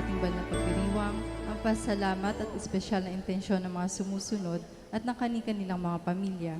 ating banal na pagdiriwang ang pasalamat at espesyal na intensyon ng mga sumusunod at ng kani-kanilang mga pamilya.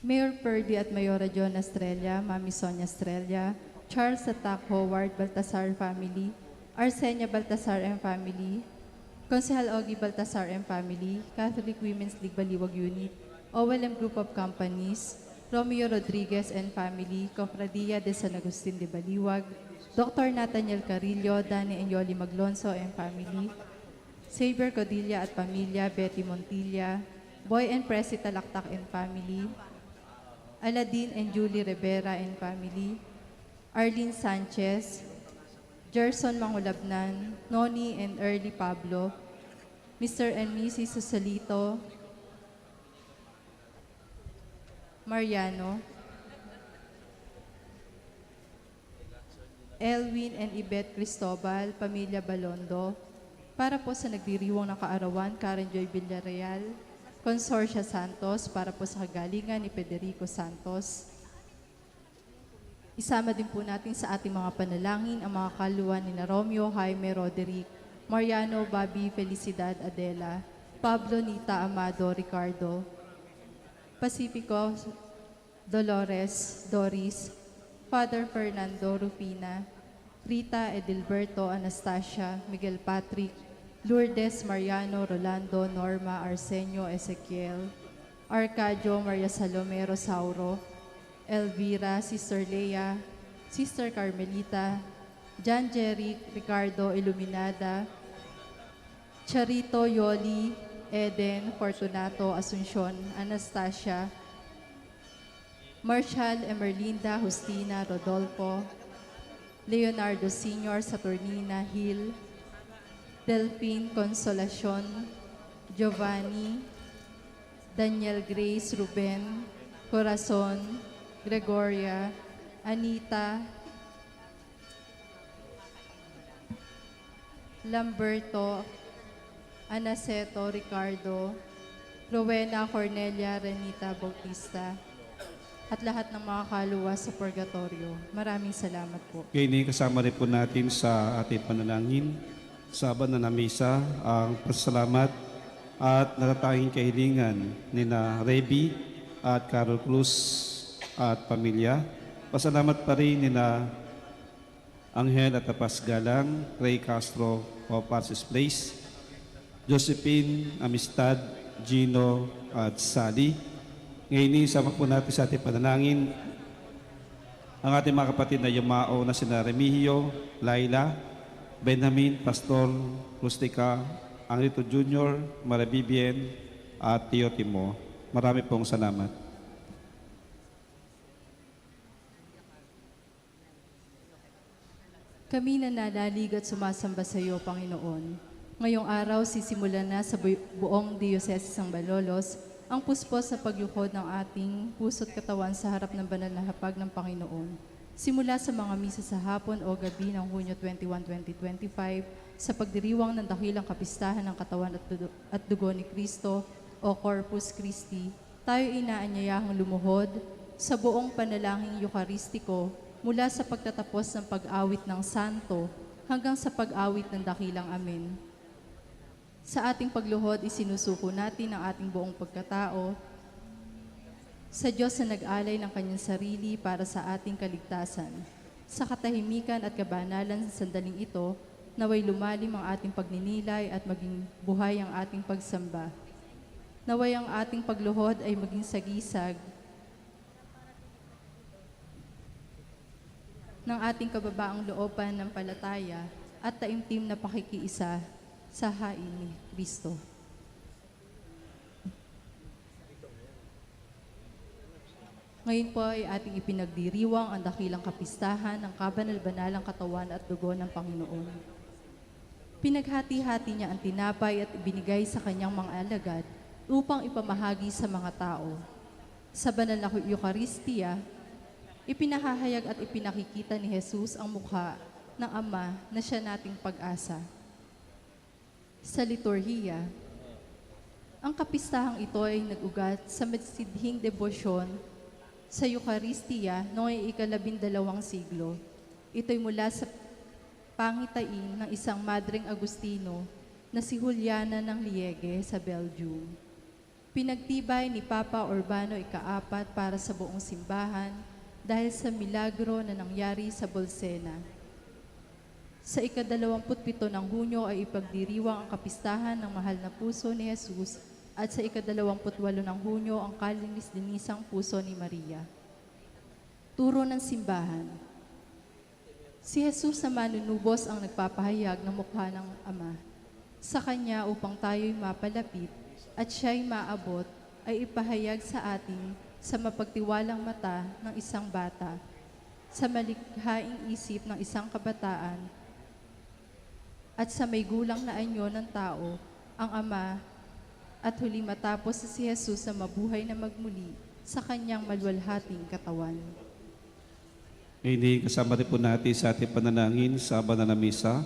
Mayor Purdy at Mayora John Estrella, Mami Sonia Estrella, Charles Attack Howard Baltasar family, Arsenia Baltasar and family, Konsehal Ogie Baltasar and family, Catholic Women's League Baliwag Unit, OLM Group of Companies, Romeo Rodriguez and family, Cofradia de San Agustin de Baliwag, Dr. Nathaniel Carillo, Dani Enyoli Maglonso and family, Saber Codilla at pamilya, Betty Montilla, Boy and Presi Talaktak and family, Aladin and Julie Rivera and family, Arlene Sanchez, Gerson Mangulabnan, Noni and Early Pablo, Mr. and Mrs. Susalito, Mariano, Elwin and Ibet Cristobal, Pamilya Balondo, para po sa nagdiriwang ng kaarawan, Karen Joy Villarreal, Consorcia Santos, para po sa kagalingan ni Federico Santos. Isama din po natin sa ating mga panalangin ang mga kaluan ni Romeo, Jaime, Roderick, Mariano, Bobby, Felicidad, Adela, Pablo, Nita, Amado, Ricardo, Pacifico, Dolores, Doris, Father Fernando, Rufina, Rita, Edilberto, Anastasia, Miguel Patrick, Lourdes, Mariano, Rolando, Norma, Arsenio, Ezequiel, Arcadio, Maria Salome, Rosauro, Elvira, Sister Leia, Sister Carmelita, John Jeric, Ricardo Iluminada, Charito, Yoli, Eden, Fortunato, Asuncion, Anastasia, Marshall, Emerlinda, Justina, Rodolfo, Leonardo Sr., Saturnina, Hill, Delphine, Consolacion, Giovanni, Daniel Grace, Ruben, Corazon, Gregoria, Anita, Lamberto, Anaceto, Ricardo, Rowena, Cornelia, Renita, Bautista, at lahat ng mga kaluwa sa purgatorio. Maraming salamat po. Kaya kasama rin po natin sa ating panalangin sa na misa ang pasalamat at natatanging kahilingan ni na Revi at Carol Cruz at pamilya. Pasalamat pa rin ni na Angel at Tapas Galang, Ray Castro of Francis Place, Josephine, Amistad, Gino at Sally. Ngayon, isama po natin sa ating panalangin ang ating mga kapatid na yumao na sina Remigio, Laila, Benjamin, Pastor, Rustica, Angrito Jr., Marabibien, at Tio Timo. Marami pong salamat. Kami na nalalig at sumasamba sa iyo, Panginoon. Ngayong araw, sisimulan na sa bu- buong Diocese ng Balolos ang puspos sa paglukod ng ating puso't katawan sa harap ng banal na hapag ng Panginoon. Simula sa mga misa sa hapon o gabi ng Hunyo 21, 2025 sa pagdiriwang ng dakilang kapistahan ng katawan at, dugo, at dugo ni Kristo o Corpus Christi, tayo inaanyayahang lumuhod sa buong panalangin Eukaristiko mula sa pagtatapos ng pag-awit ng Santo hanggang sa pag-awit ng dakilang Amen. Sa ating pagluhod, isinusuko natin ang ating buong pagkatao sa Diyos na nag-alay ng kanyang sarili para sa ating kaligtasan. Sa katahimikan at kabanalan sa sandaling ito, naway lumalim ang ating pagninilay at maging buhay ang ating pagsamba. Naway ang ating pagluhod ay maging sagisag ng ating kababaang looban ng palataya at taimtim na pakikiisa sa hain ni Kristo. Ngayon po ay ating ipinagdiriwang ang dakilang kapistahan ng kabanal-banalang katawan at dugo ng Panginoon. Pinaghati-hati niya ang tinapay at ibinigay sa kanyang mga alagad upang ipamahagi sa mga tao. Sa banal na Eucharistia, ipinahahayag at ipinakikita ni Jesus ang mukha ng Ama na siya nating pag-asa. Sa liturhiya, ang kapistahang ito ay nag-ugat sa matsidhing debosyon sa Eucharistia noong ikalabindalawang siglo. Ito'y mula sa pangitain ng isang Madring Agustino na si Juliana ng Liege sa Belgium. Pinagtibay ni Papa Urbano ikaapat para sa buong simbahan dahil sa milagro na nangyari sa Bolsena. Sa ikadalawamput-pito ng Hunyo ay ipagdiriwang ang kapistahan ng mahal na puso ni Jesus at sa ikadalawamput-walo ng Hunyo ang kalinis-dinisang puso ni Maria. Turo ng simbahan. Si Jesus na manunubos ang nagpapahayag ng mukha ng Ama. Sa Kanya upang tayo'y mapalapit at siya'y maabot ay ipahayag sa atin sa mapagtiwalang mata ng isang bata, sa malikhaing isip ng isang kabataan, at sa may gulang na anyo ng tao, ang Ama, at huli matapos si Jesus na mabuhay na magmuli sa kanyang malwalhating katawan. Ngayon kasama rin po natin sa ating panalangin sa banal na misa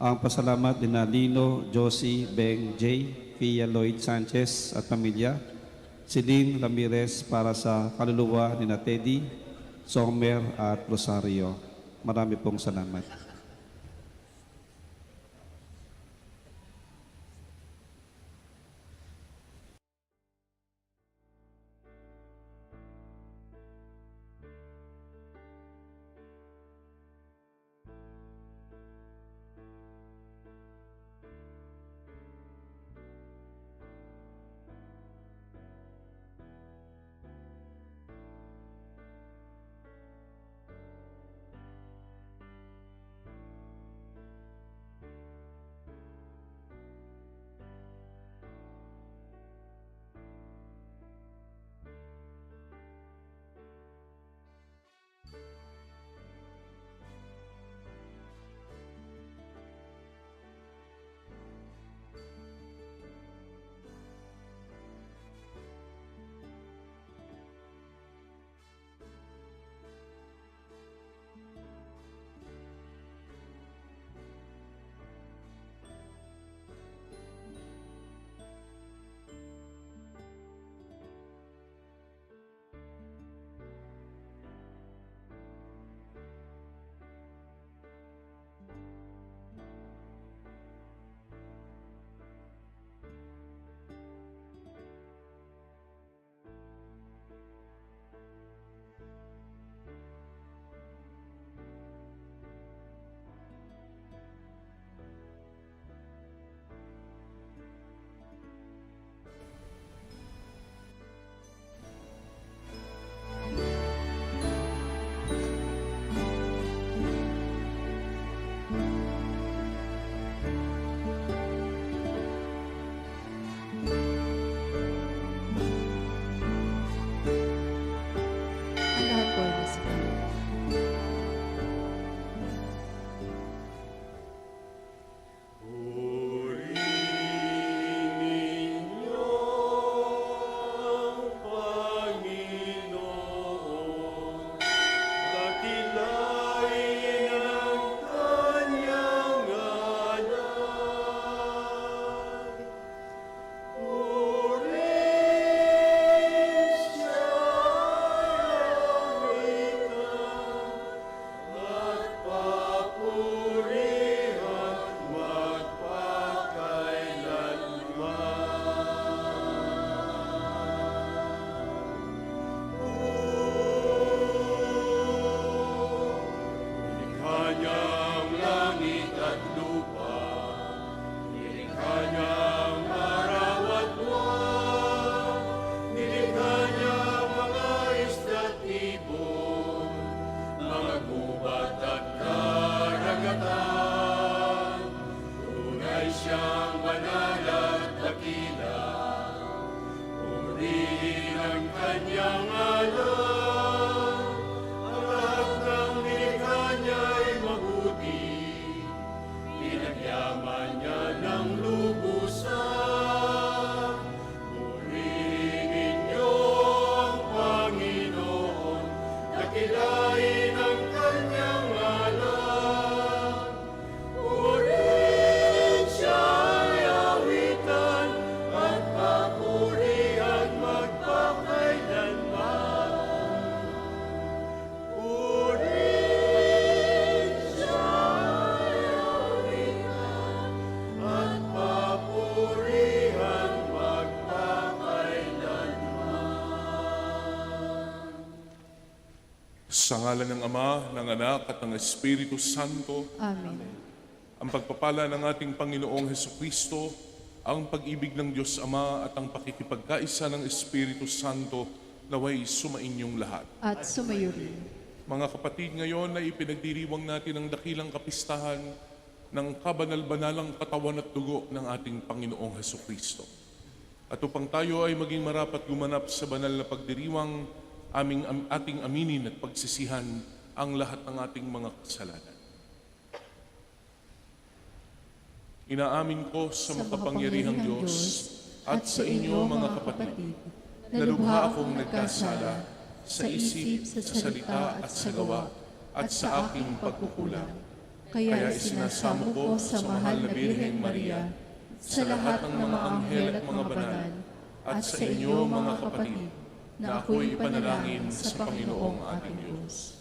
ang pasalamat ni na Lino, Josie, Beng, J, Pia Lloyd Sanchez at pamilya, Celine Ramirez para sa kaluluwa ni na Teddy, Somer at Rosario. Marami pong salamat. Ang kanyang alam. Sa ngala ng Ama, ng Anak at ng Espiritu Santo, Amen. ang pagpapala ng ating Panginoong Heso Kristo, ang pag-ibig ng Diyos Ama at ang pakikipagkaisa ng Espiritu Santo naway sumainyong lahat. At sumayo rin. Mga kapatid, ngayon ay ipinagdiriwang natin ang dakilang kapistahan ng kabanal-banalang katawan at dugo ng ating Panginoong Heso Kristo. At upang tayo ay maging marapat gumanap sa banal na pagdiriwang, aming, am, ating aminin at pagsisihan ang lahat ng ating mga kasalanan. Inaamin ko sa makapangyarihang Diyos at sa inyo mga kapatid, na lubha akong nagkasala sa isip, sa salita at sa gawa at sa aking pagkukulang. Kaya isinasamo ko sa mahal na Birheng Maria, sa lahat ng mga anghel at mga banal, at sa inyo mga kapatid, na ako'y panalangin sa Panginoong ating Diyos.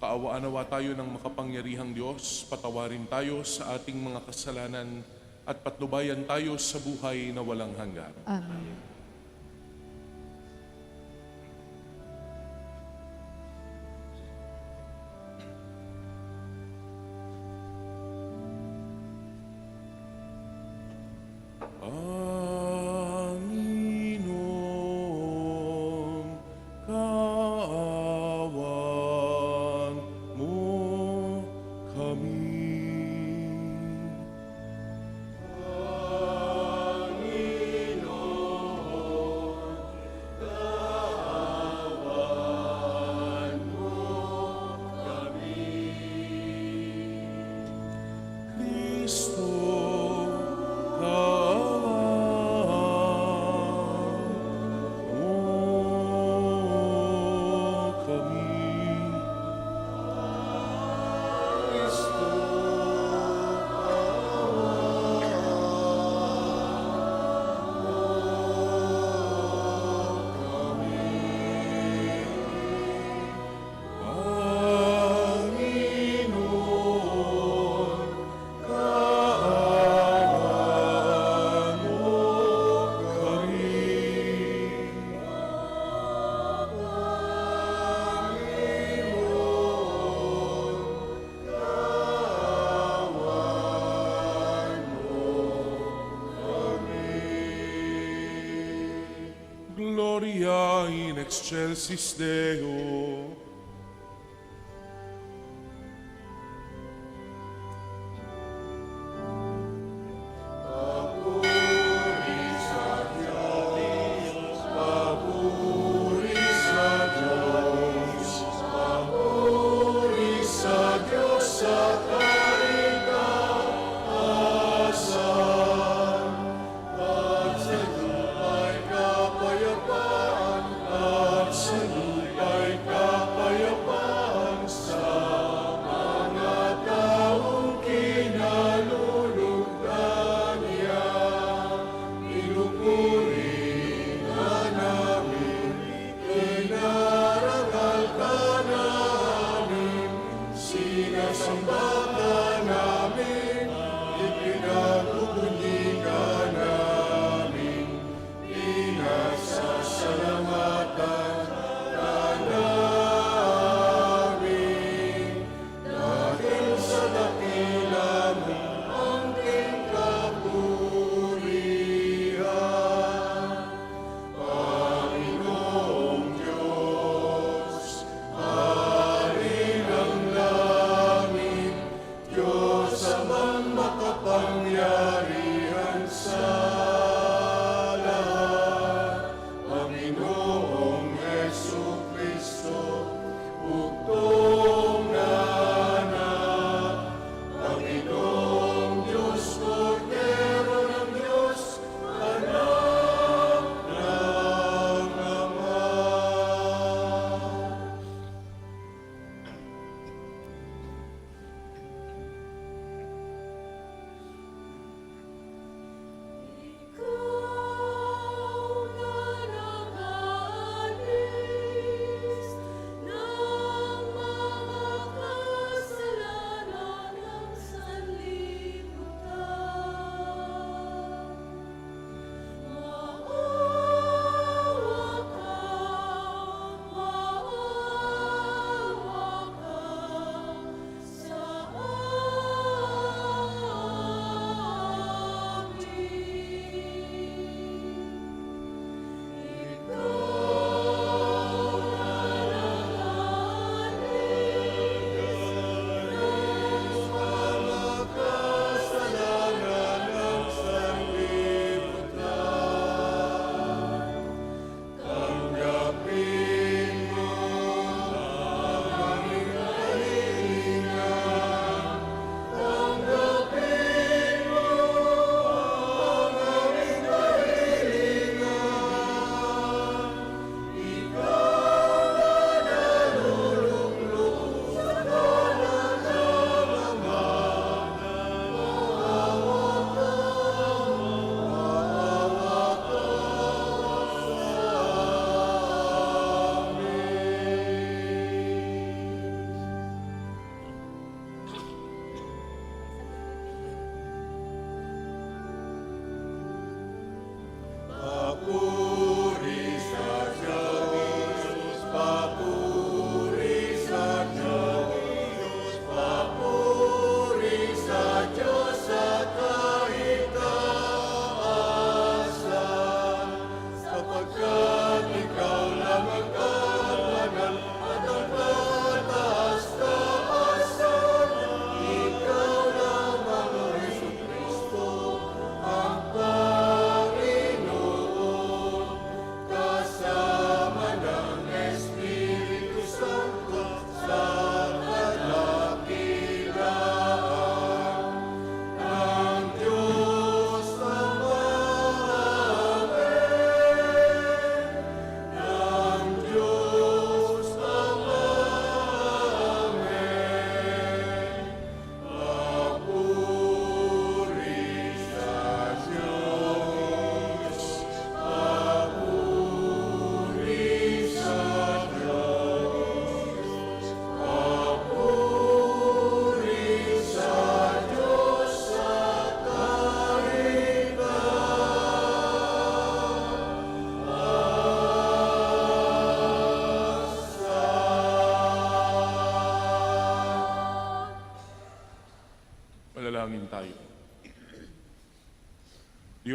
Kaawaan nawa tayo ng makapangyarihang Diyos, patawarin tayo sa ating mga kasalanan at patnubayan tayo sa buhay na walang hanggan. Amen. Deus.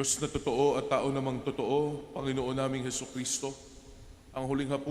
Diyos na totoo at tao namang totoo, Panginoon naming Heso Kristo, ang huling hapon